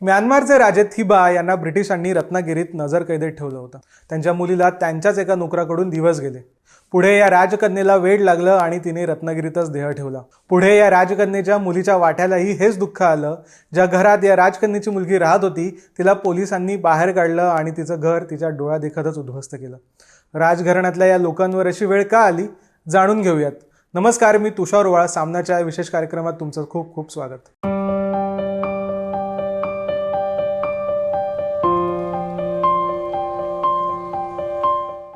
म्यानमारचे राजे थिबा यांना ब्रिटिशांनी रत्नागिरीत नजरकैदेत ठेवलं होतं. त्यांच्या मुलीला त्यांच्याच एका नोकराकडून दिवस गेले. पुढे या राजकन्येला वेड लागलं आणि तिने रत्नागिरीतच देह ठेवला. पुढे या राजकन्येच्या मुलीच्या वाट्यालाही हेच दुःख आलं. ज्या घरात या राजकन्येची मुलगी राहत होती तिला पोलिसांनी बाहेर काढलं आणि तिचं घर तिच्या डोळ्यादेखतच उद्ध्वस्त केलं. राजघराण्यातल्या या लोकांवर अशी वेळ का आली? जाणून घेऊयात. नमस्कार मी तुषार वाळ सामनाच्या विशेष कार्यक्रमात तुमचं खूप खूप स्वागत.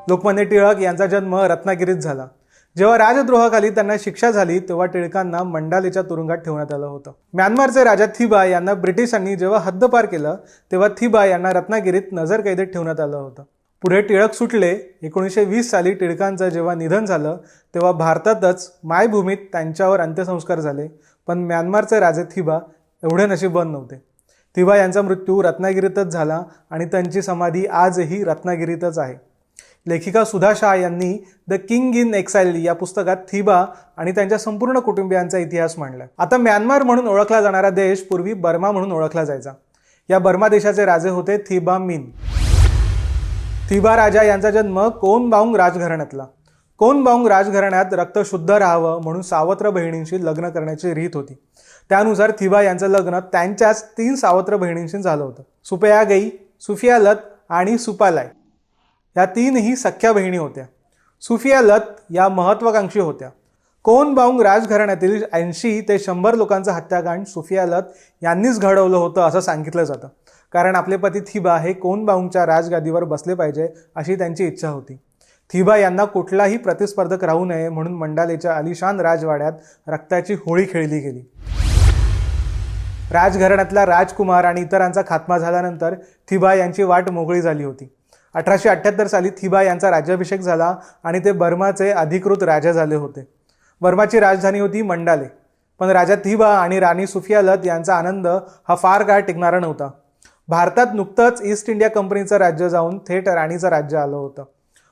लोकमान्य टिळक यांचा जन्म रत्नागिरीत झाला. जेव्हा राजद्रोहाखाली त्यांना शिक्षा झाली तेव्हा टिळकांना मंडालेच्या तुरुंगात ठेवण्यात आलं होतं. म्यानमारचे राजा थिबा यांना ब्रिटिशांनी जेव्हा हद्दपार केलं तेव्हा थिबा यांना रत्नागिरीत नजरकैदेत ठेवण्यात आलं होतं. पुढे टिळक सुटले. एकोणीसशे वीस साली टिळकांचं जेव्हा निधन झालं तेव्हा भारतातच मायभूमीत त्यांच्यावर अंत्यसंस्कार झाले. पण म्यानमारचे राजे थिबा एवढे नशीबवान नव्हते. थिबा यांचा मृत्यू रत्नागिरीतच झाला आणि त्यांची समाधी आजही रत्नागिरीतच आहे. लेखिका सुधा शाह यांनी द किंग इन एक्साईल या पुस्तकात थिबा आणि त्यांच्या संपूर्ण कुटुंबियांचा इतिहास मांडला. आता म्यानमार म्हणून ओळखला जाणारा देश पूर्वी बर्मा म्हणून ओळखला जायचा. या बर्मा देशाचे राजे होते थिबा मिन. थिबा राजा यांचा जन्म कोनबाऊंग राजघराण्यातला. कोनबाऊंग राजघराण्यात रक्त शुद्ध राहावं म्हणून सावत्र बहिणींशी लग्न करण्याची रीत होती. त्यानुसार थिबा यांचं लग्न त्यांच्याच तीन सावत्र बहिणींशी झालं होतं. सुपया सुफियालत सुफिया लत आणि सुपालाय या तीनही सख्या बहिणी होत्या. सुफिया लत या महत्वाकांक्षी होत्या. कोनबाऊंग राजघराण्यातील ऐंशी ते शंभर लोकांचं हत्याकांड सुफिया लत यांनीच घडवलं होतं असं सांगितलं जातं. कारण आपले पती थिबा हे कोनबाऊंगच्या राजगादीवर बसले पाहिजे अशी त्यांची इच्छा होती. थिबा यांना कुठलाही प्रतिस्पर्धक राहू नये म्हणून मंडालेच्या अलिशान राजवाड्यात रक्ताची होळी खेळली गेली. राजघराण्यातला राजकुमार आणि इतरांचा खात्मा झाल्यानंतर थिबा यांची वाट मोकळी झाली होती. अठराशे अठ्ठ्याहत्तर साली थिबा यांचा राज्याभिषेक झाला आणि ते बर्माचे अधिकृत राजा झाले होते. बर्माची राजधानी होती मंडाले. पण राजा थिबा आणि राणी सुफिया लत यांचा आनंद हा फार काळ टिकणारा नव्हता. भारतात नुकतंच ईस्ट इंडिया कंपनीचं राज्य जाऊन थेट राणीचं राज्य आलं होतं.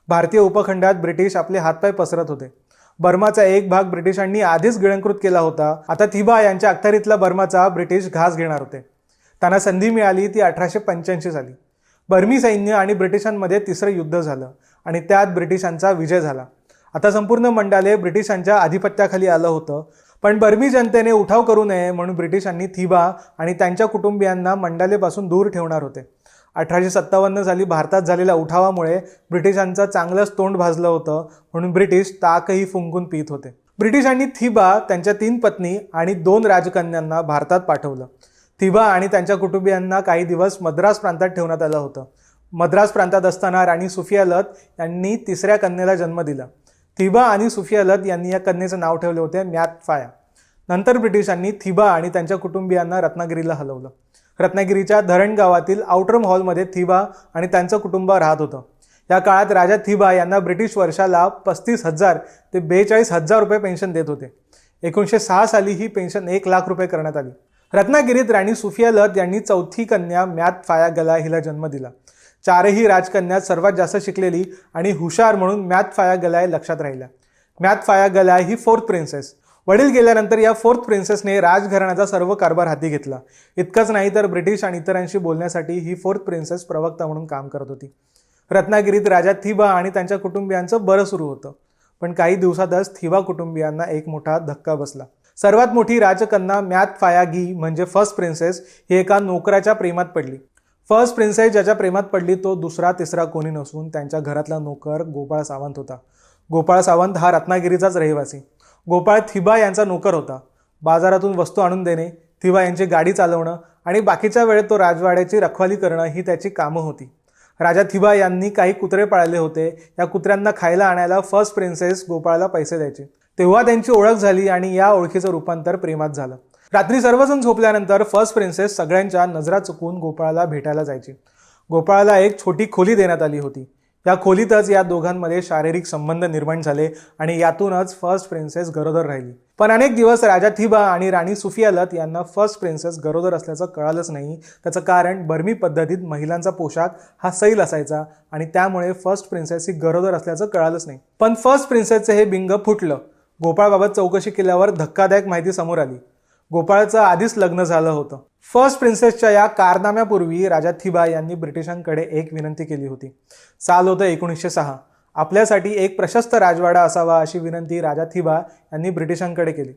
भारतीय उपखंडात ब्रिटिश आपले हातपाय पसरत होते. बर्माचा एक भाग ब्रिटिशांनी आधीच गिळंकृत केला होता. आता थिबा यांच्या अखत्यारीतला बर्माचा ब्रिटिश घास घेणार होते. त्यांना संधी मिळाली ती अठराशे पंच्याऐंशी साली. बर्मी सैन्य आणि ब्रिटिशांमध्ये तिसरं युद्ध झालं आणि त्यात ब्रिटिशांचा विजय झाला. आता संपूर्ण मंडाले ब्रिटिशांच्या आधिपत्याखाली आलं होतं. पण बर्मी जनतेने उठाव करू नये म्हणून ब्रिटिशांनी थिबा आणि त्यांच्या कुटुंबियांना मंडालेपासून दूर ठेवणार होते. अठराशे सत्तावन्न साली भारतात झालेल्या उठावामुळे ब्रिटिशांचं चांगलंच तोंड भाजलं होतं म्हणून ब्रिटिश ताकही फुंकून पित होते. ब्रिटिशांनी थिबा त्यांच्या तीन पत्नी आणि दोन राजकन्यांना भारतात पाठवलं. तिबा आणि त्यांच्या कुटुंबियांना काही दिवस मद्रास प्रांतात ठेवण्यात आलं होतं. मद्रास प्रांतात असताना राणी सुफिया लत यांनी तिसऱ्या कन्येला जन्म दिला. थिबा आणि सुफिया लत यांनी या कन्येचं नाव ठेवले होते म्यात फाया. नंतर ब्रिटिशांनी थिबा आणि त्यांच्या कुटुंबियांना रत्नागिरीला हलवलं. रत्नागिरीच्या धरण गावातील आउटरम हॉलमध्ये थिबा आणि त्यांचं कुटुंब राहत होतं. या काळात राजा थिबा यांना ब्रिटिश वर्षाला पस्तीस हजार ते बेचाळीस हजार रुपये पेन्शन देत होते. एकोणीसशे सहा साली ही पेन्शन एक लाख रुपये करण्यात आली. रत्नागिरीत राणी सुफिया लत यांनी चौथी कन्या म्यात फाया गला हिला जन्म दिला. चारही राजकन्यात सर्वात जास्त शिकलेली आणि हुशार म्हणून मॅथ फाया गलाय लक्षात राहिल्या. मॅथ फाया गलाय ही फोर्थ प्रिन्सेस. वडील गेल्यानंतर या फोर्थ प्रिन्सेसने राजघराण्याचा सर्व कारभार हाती घेतला. इतकंच नाही तर ब्रिटिश आणि इतरांशी बोलण्यासाठी ही फोर्थ प्रिन्सेस प्रवक्ता म्हणून काम करत होती. रत्नागिरीत राजा थिबा आणि त्यांच्या कुटुंबियांचं बरं सुरू होतं. पण काही दिवसातच थिबा कुटुंबियांना एक मोठा धक्का बसला. सर्वात मोठी राजकन्या मॅथ फायागी म्हणजे फर्स्ट प्रिन्सेस ही एका नोकराच्या प्रेमात पडली. फर्स्ट प्रिन्सेस ज्याच्या प्रेमात पडली तो दुसरा तिसरा कोणी नसून त्यांच्या घरातला नोकर गोपाळ सावंत होता. गोपाळ सावंत हा रत्नागिरीचाच रहिवासी. गोपाळ थिबा यांचा नोकर होता. बाजारातून वस्तू आणून देणे थिबा यांची गाडी चालवणं आणि बाकीच्या वेळेत तो राजवाड्याची रखवाली करणं ही त्याची कामं होती. राजा थिबा यांनी काही कुत्रे पाळले होते. या कुत्र्यांना खायला आणायला फर्स्ट प्रिन्सेस गोपाळला पैसे द्यायचे. तेव्हा त्यांची ओळख झाली आणि या ओळखीचं रूपांतर प्रेमात झालं. रात्री सर्वजण झोपल्यानंतर फर्स्ट प्रिन्सेस सगळ्यांच्या नजरा चुकवून गोपाळाला भेटायला जायची. गोपाळाला एक छोटी खोली देण्यात आली होती. या खोलीतच या दोघांमध्ये शारीरिक संबंध निर्माण झाले आणि यातूनच फर्स्ट प्रिन्सेस गरोदर राहिली. पण अनेक दिवस राजा थिबा आणि राणी सुफियालत यांना फर्स्ट प्रिन्सेस गरोदर असल्याचं कळालंच नाही. त्याचं कारण बर्मी पद्धतीत महिलांचा पोशाख हा सैल असायचा आणि त्यामुळे फर्स्ट प्रिन्सेस ही गरोदर असल्याचं कळालंच नाही. पण फर्स्ट प्रिन्सेसचं हे बिंग फुटलं. गोपाळबाबत चौकशी केल्यावर धक्कादायक माहिती समोर आली. गोपाळचं आधीच लग्न झालं होतं. फर्स्ट प्रिन्सेसच्या या कारनाम्यापूर्वी राजा थिबा यांनी ब्रिटिशांकडे एक विनंती केली होती. साल होतं एकोणीसशे सहा. आपल्यासाठी एक प्रशस्त राजवाडा असावा अशी विनंती राजा थिबा यांनी ब्रिटिशांकडे केली.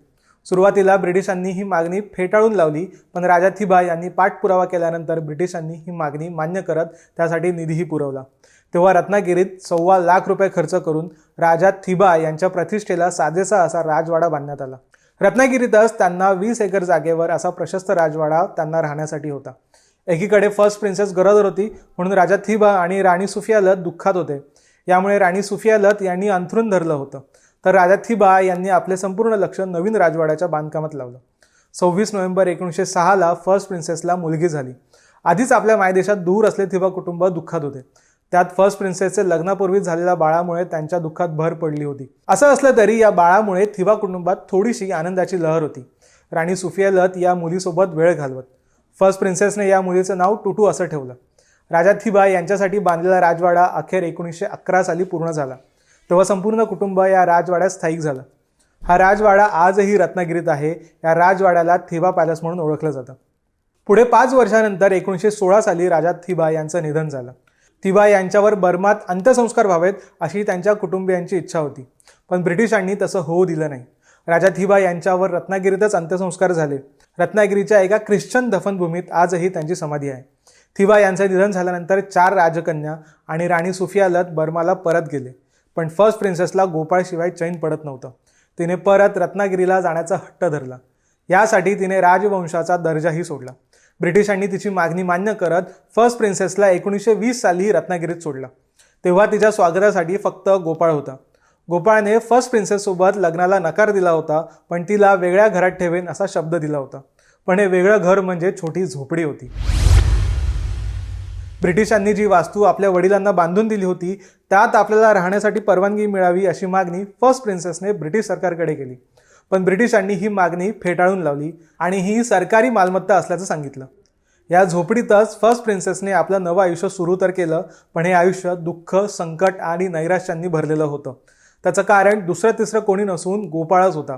सुरुवातीला ब्रिटिशांनी ही मागणी फेटाळून लावली पण राजा थिबा यांनी पाठपुरावा केल्यानंतर ब्रिटिशांनी ही मागणी मान्य करत त्यासाठी निधीही पुरवला. तेव्हा रत्नागिरीत सव्वा लाख रुपये खर्च करून राजा थिबा यांच्या प्रतिष्ठेला साजेसा असा राजवाडा बांधण्यात आला. रत्नागिरीतच त्यांना वीस एकर जागेवर असा प्रशस्त राजवाडा त्यांना राहण्यासाठी होता. एकीकडे फर्स्ट प्रिन्सेस गरोदर होती म्हणून राजा थिबा आणि राणी सुफियालत दुःखात होते. यामुळे राणी सुफियालत यांनी अंथरून धरलं होतं. तर राजा थिबा यांनी आपले संपूर्ण लक्ष नवीन राजवाड्याच्या बांधकामात लावलं. सव्वीस नोव्हेंबर एकोणीसशे सहाला फर्स्ट प्रिन्सेसला मुलगी झाली. आधीच आपल्या मायदेशात दूर असले थिबा कुटुंब दुःखात होते. त्यात फर्स्ट प्रिन्सेसचे लग्नापूर्वी झालेल्या बाळामुळे त्यांच्या दुःखात भर पडली होती. असं असलं तरी या बाळामुळे थिबा कुटुंबात थोडीशी आनंदाची लहर होती. राणी सुफिया लत या मुलीसोबत वेळ घालवत. फर्स्ट प्रिन्सेसने या मुलीचं नाव टुटू असं ठेवलं. राजा थिबा यांच्यासाठी बांधलेला राजवाडा अखेर एकोणीसशे अकरा साली पूर्ण झाला. तेव्हा संपूर्ण कुटुंब या राजवाड्यात स्थायिक झालं. हा राजवाडा आजही रत्नागिरीत आहे. या राजवाड्याला थिबा पॅलेस म्हणून ओळखलं जातं. पुढे पाच वर्षानंतर एकोणीसशे सोळा साली राजा थिबा यांचं निधन झालं. तिवा यांच्यावर बर्मात अंत्यसंस्कार व्हावेत अशी त्यांच्या कुटुंबियांची इच्छा होती. पण ब्रिटिशांनी तसं होऊ दिलं नाही. राजा थिबा यांच्यावर रत्नागिरीतच अंत्यसंस्कार झाले. रत्नागिरीच्या एका ख्रिश्चन दफनभूमीत आजही त्यांची समाधी आहे. थिबा यांचं निधन झाल्यानंतर चार राजकन्या आणि राणी सुफिया लत बर्माला परत गेले. पण फर्स्ट प्रिन्सेसला गोपाळशिवाय चैन पडत नव्हतं. तिने परत रत्नागिरीला जाण्याचा हट्ट धरला. यासाठी तिने राजवंशाचा दर्जाही सोडला. ब्रिटिशांनी तिची मागणी मान्य करत फर्स्ट प्रिन्सेसला एकोणीसशे वीस साली रत्नागिरीत सोडलं. तेव्हा तिच्या स्वागतासाठी फक्त गोपाळ होता. गोपाळने फर्स्ट प्रिन्सेससोबत लग्नाला नकार दिला होता पण तिला वेगळ्या घरात ठेवेन असा शब्द दिला होता. पण हे वेगळं घर म्हणजे छोटी झोपडी होती. ब्रिटिशांनी जी वास्तू आपल्या वडिलांना बांधून दिली होती त्यात आपल्याला राहण्यासाठी परवानगी मिळावी अशी मागणी फर्स्ट प्रिन्सेसने ब्रिटिश सरकारकडे केली. पण ब्रिटिशांनी ही मागणी फेटाळून लावली आणि ही सरकारी मालमत्ता असल्याचं सांगितलं. या झोपडीतच फर्स्ट प्रिन्सेसने आपलं नवं आयुष्य सुरू तर केलं पण हे आयुष्य दुःख संकट आणि नैराश्यांनी भरलेलं होतं. त्याचं कारण दुसरं तिसरं कोणी नसून गोपाळच होता.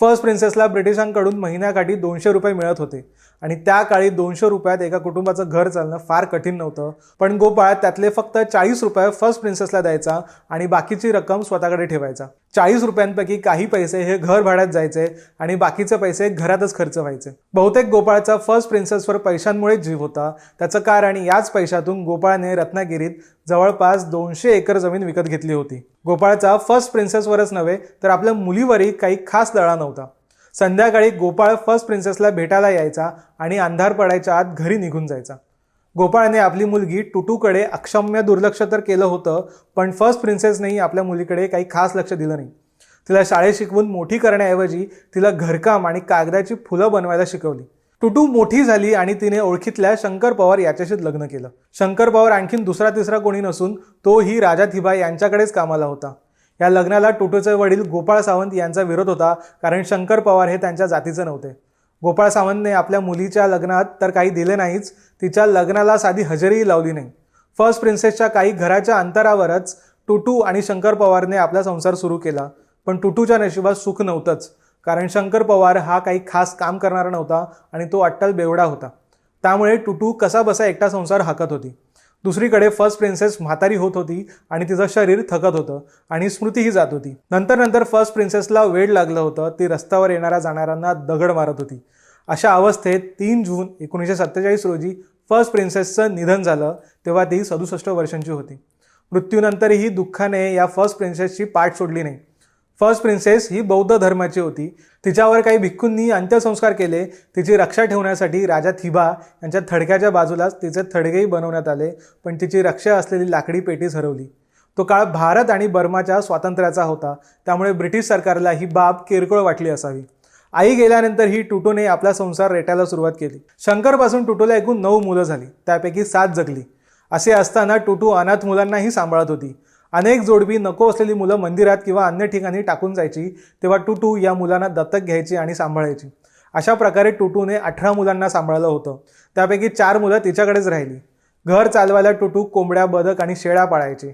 फर्स्ट प्रिन्सेसला ब्रिटिशांकडून महिन्याकाठी दोनशे रुपये मिळत होते आणि त्या काळी दोनशे रुपयात एका कुटुंबाचं घर चालणं फार कठीण नव्हतं पण गोपाळ त्यातले फक्त चाळीस रुपये फर्स्ट प्रिन्सेसला द्यायचा आणि बाकीची रक्कम स्वतःकडे ठेवायचा. चाळीस रुपयांपैकी काही पैसे हे घर भाड्यात जायचे आणि बाकीचे पैसे घरातच खर्च व्हायचे. बहुतेक गोपाळचा फर्स्ट प्रिन्सेसवर पैशांमुळेच जीव होता. त्याचं कारण याच पैशातून गोपाळने रत्नागिरीत जवळपास दोनशे एकर जमीन विकत घेतली होती. गोपाळचा फर्स्ट प्रिन्सेसवरच नव्हे तर आपल्या मुलीवरही काही खास लळा नव्हता. संध्याकाळी गोपाळ फर्स्ट प्रिन्सेसला भेटायला यायचा आणि अंधार पडायच्या आत घरी निघून जायचा. गोपाळने आपली मुलगी टुटूकडे अक्षम्य दुर्लक्ष तर केलं होतं पण फर्स्ट प्रिन्सेसनेही आपल्या मुलीकडे काही खास लक्ष दिलं नाही. तिला शाळेत शिकवून मोठी करण्याऐवजी तिला घरकाम आणि कागदाची फुलं बनवायला शिकवली. टुटू मोठी झाली आणि तिने ओळखीतल्या शंकर पवार याच्याशीच लग्न केलं. शंकर पवार आणखीन दुसरा तिसरा कोणी नसून तोही राजा थिबा यांच्याकडेच कामाला होता. या लग्नाला टुटूचे वडील गोपाळ सावंत यांचा विरोध होता कारण शंकर पवार हे त्यांच्या जातीचे नव्हते. गोपाळ सावंतने आपल्या मुलीच्या लग्नात तर काही दिले नाहीच तिच्या लग्नाला साधी हजेरीही लावली नाही. फर्स्ट प्रिन्सेसच्या काही घराच्या अंतरावरच टुटू आणि शंकर पवारने आपला संसार सुरू केला. पण टुटूच्या नशिबात सुख नव्हतंच कारण शंकर पवार हा काही खास काम करणारा नव्हता आणि तो अट्टल बेवडा होता. त्यामुळे टुटू कसा बसा एकटा संसार हाकत होती. दुसरीकडे फर्स्ट प्रिन्सेस म्हातारी होत होती आणि तिचं शरीर थकत होतं आणि स्मृतीही जात होती. नंतर नंतर फर्स्ट प्रिन्सेसला वेळ लागलं होतं ती रस्त्यावर येणाऱ्या जाणाऱ्यांना दगड मारत होती. अशा अवस्थेत तीन जून एकोणीसशे सत्तेचाळीस रोजी फर्स्ट प्रिन्सेसचं निधन झालं तेव्हा ती सदुसष्ट वर्षांची होती. मृत्यूनंतरही दुःखाने या फर्स्ट प्रिन्सेसची पाठ सोडली नाही. फर्स्ट प्रिन्सेस ही बौद्ध धर्माची होती. तिच्यावर काही भिक्खूंनी अंत्यसंस्कार केले. तिची रक्षा ठेवण्यासाठी राजा थिबा यांच्या थडक्याच्या बाजूलाच तिचे थडगेही बनवण्यात आले पण तिची रक्षा असलेली लाकडी पेटीच हरवली तो काळ भारत आणि बर्माच्या स्वातंत्र्याचा होता. त्यामुळे ब्रिटिश सरकारला ही बाब किरकोळ वाटली असावी. आई गेल्यानंतर ही टुटूने आपला संसार रेटायला सुरुवात केली. शंकरपासून टुटूला एकूण नऊ मुलं झाली. त्यापैकी सात जगली. असे असताना टुटू अनाथ मुलांनाही सांभाळत होती. अनेक जोडपी नको असलेली मुलं मंदिरात किंवा अन्य ठिकाणी टाकून जायची तेव्हा टुटू या मुलांना दत्तक घ्यायची आणि सांभाळायची. अशा प्रकारे टुटूने अठरा मुलांना सांभाळलं होतं. त्यापैकी चार मुलं तिच्याकडेच राहिली. घर चालवायला टुटू कोंबड्या बदक आणि शेळ्या पाळायचे.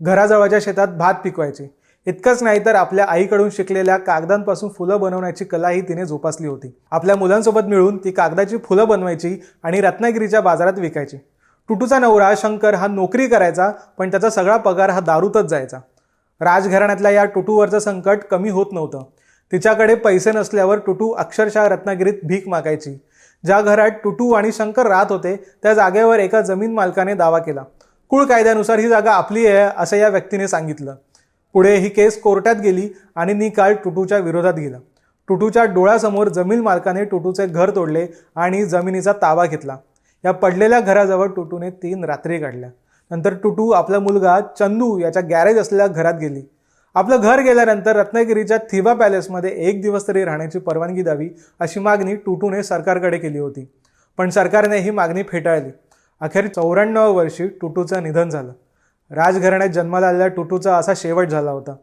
घराजवळच्या शेतात भात पिकवायचे. इतकंच नाही तर आपल्या आईकडून शिकलेल्या कागदांपासून फुलं बनवण्याची कलाही तिने जोपासली होती. आपल्या मुलांसोबत मिळून ती कागदाची फुलं बनवायची आणि रत्नागिरीच्या बाजारात विकायची. टुटूचा नवरा शंकर हा नोकरी करायचा पण त्याचा सगळा पगार हा दारूतच जायचा. राजघराण्यातल्या या टुटूवरचं संकट कमी होत नव्हतं. तिच्याकडे पैसे नसल्यावर टुटू अक्षरशः रत्नागिरीत भीक मागायची. ज्या घरात टुटू आणि शंकर राहत होते त्या जागेवर एका जमीन मालकाने दावा केला. कुळ कायद्यानुसार ही जागा आपली आहे असं या व्यक्तीने सांगितलं. पुढे ही केस कोर्टात गेली आणि निकाल टुटूच्या विरोधात गेला. टुटूच्या डोळ्यासमोर जमीन मालकाने टुटूचे घर तोडले आणि जमिनीचा ताबा घेतला. या पडलेल्या घराजवळ टुटूने तीन रात्री काढल्या नंतर टुटू आपला मुलगा चंदू याच्या गॅरेज असलेल्या घरात गेली. आपलं घर गेल्यानंतर रत्नागिरीच्या थिबा पॅलेसमध्ये एक दिवस तरी राहण्याची परवानगी द्यावी अशी मागणी टुटूने सरकारकडे केली होती. पण सरकारने ही मागणी फेटाळली. अखेर चौऱ्याण्णव वर्षी टुटूचं निधन झालं. राजघराण्यात जन्माला आलेल्या टुटूचा असा शेवट झाला होता.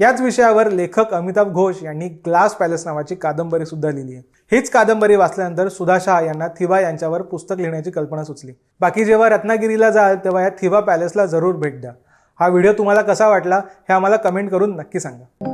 याच विषयावर लेखक अमिताभ घोष यांनी ग्लास पॅलेस नावाची कादंबरी सुद्धा लिहिली आहे. हीच कादंबरी वाचल्यानंतर सुधा शाह यांना थिवा यांच्यावर पुस्तक लिहिण्याची कल्पना सुचली. बाकी जेव्हा रत्नागिरीला जाल तेव्हा या थिवा पॅलेसला जरूर भेट द्या. हा व्हिडिओ तुम्हाला कसा वाटला हे आम्हाला कमेंट करून नक्की सांगा.